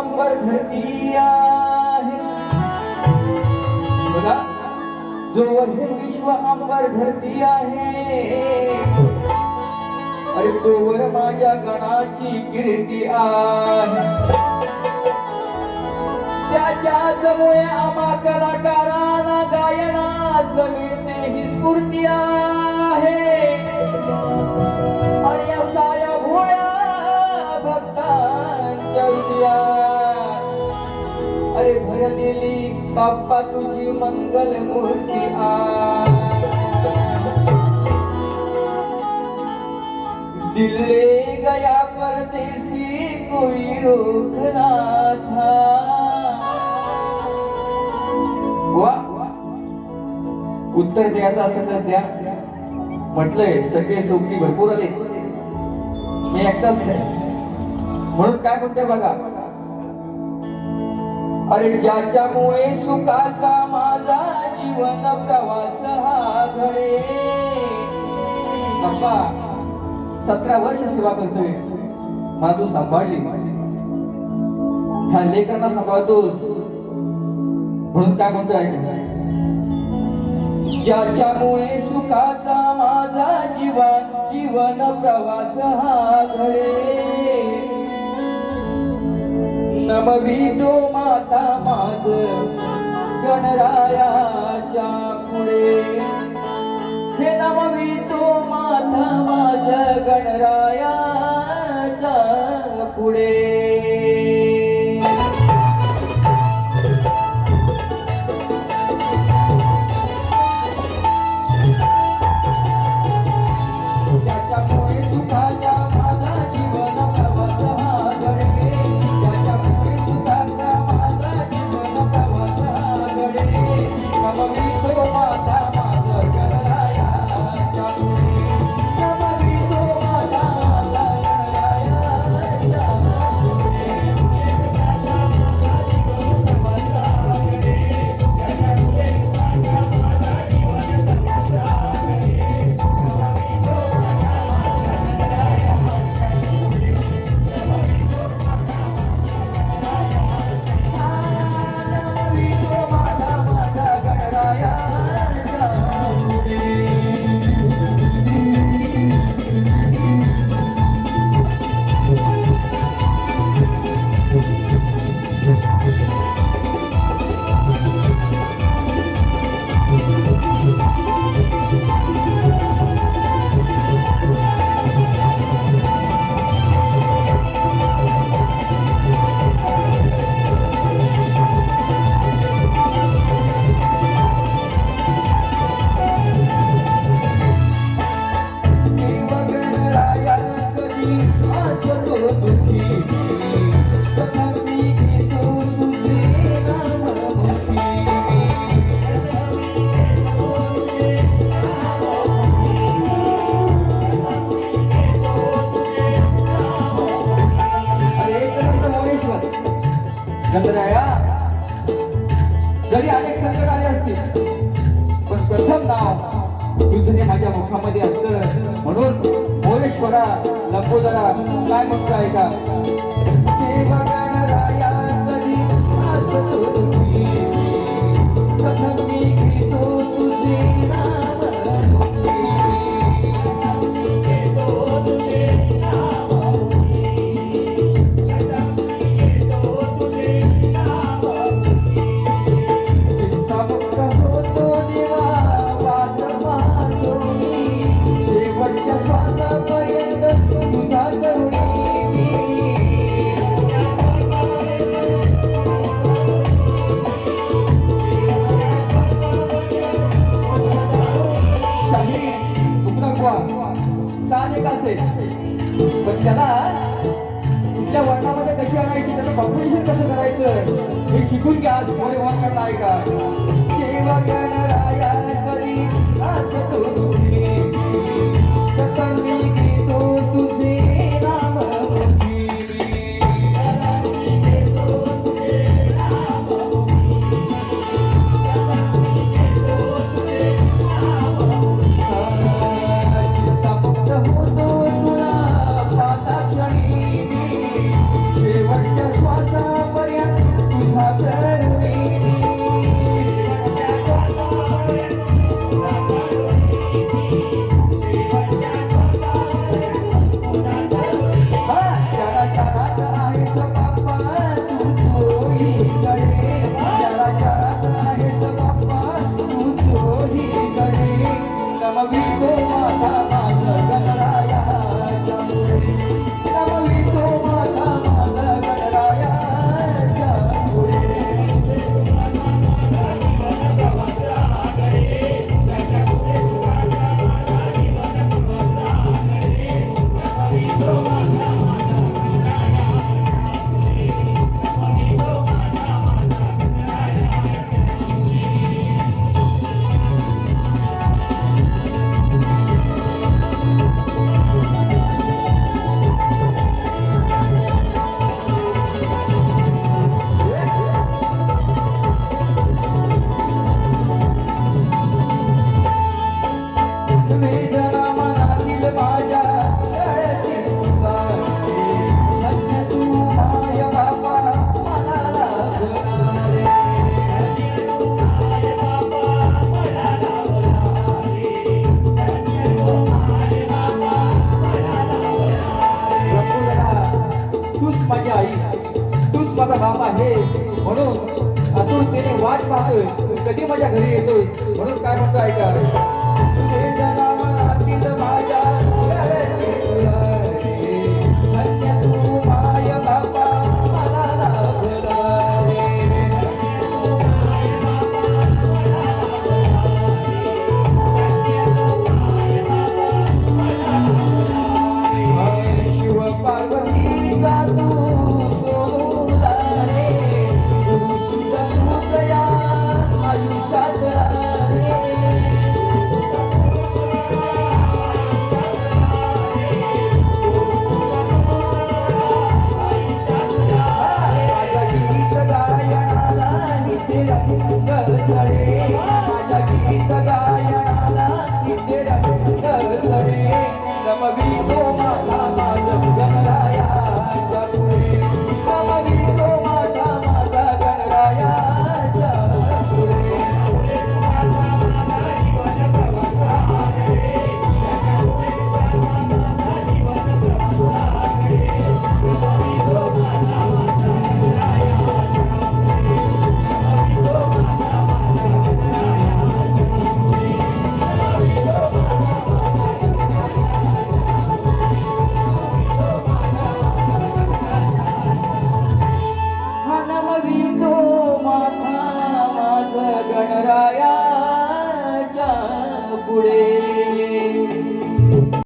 जोवर हे विश्व अंबर धरती आहे बघा जोवर हे विश्व अंबर धरती आहे अरे तोवर माझ्या गणाची कीर्ती आहे। त्याच्या जमुळे आम्हा कलाकारांना गायना सगळी ही स्फूर्ती आहे. आणि या अरे बाप्पा तुझी मंगल मूर्ती आहे गया परदेसी कोई रोकना था उत्तर द्यायचं असेल तर द्या. म्हटलंय सगळे सोबती भरपूर आले. मी एकटाच आहे. म्हणून काय म्हणते बघा? अरे ज्याच्यामुळे सुखाचा माझा जीवन प्रवास हा घडे सतरा वर्ष सेवा करतोय. मला तू सांभाळली. ह्या लेकरांना सांभाळतो म्हणून काय म्हणतोय ज्याच्यामुळे सुखाचा माझा जीवन जीवन प्रवास हा घडे नमवितो माता माग गणरायाच्या पुढे. हे नमवितो माता माझ गणराया तरी अनेक संकट आले असतील. पण प्रथम नाव तुझं हे माझ्या मुखामध्ये असत. म्हणून मोरेश्वरा लंबोदरा काय म्हणतो ऐका पण त्याला कुठल्या वर्णामध्ये कशी आणायची त्याला कॉम्पिटिशन कसं करायचं हे शिकून घ्या. आज मोरे वाद आहे का? देवा गणराया कधी म्हणून आतुरतेने वाट पाहतोय. कधी माझ्या घरी येतोय? म्हणून काय म्हणतो ऐका. तुझे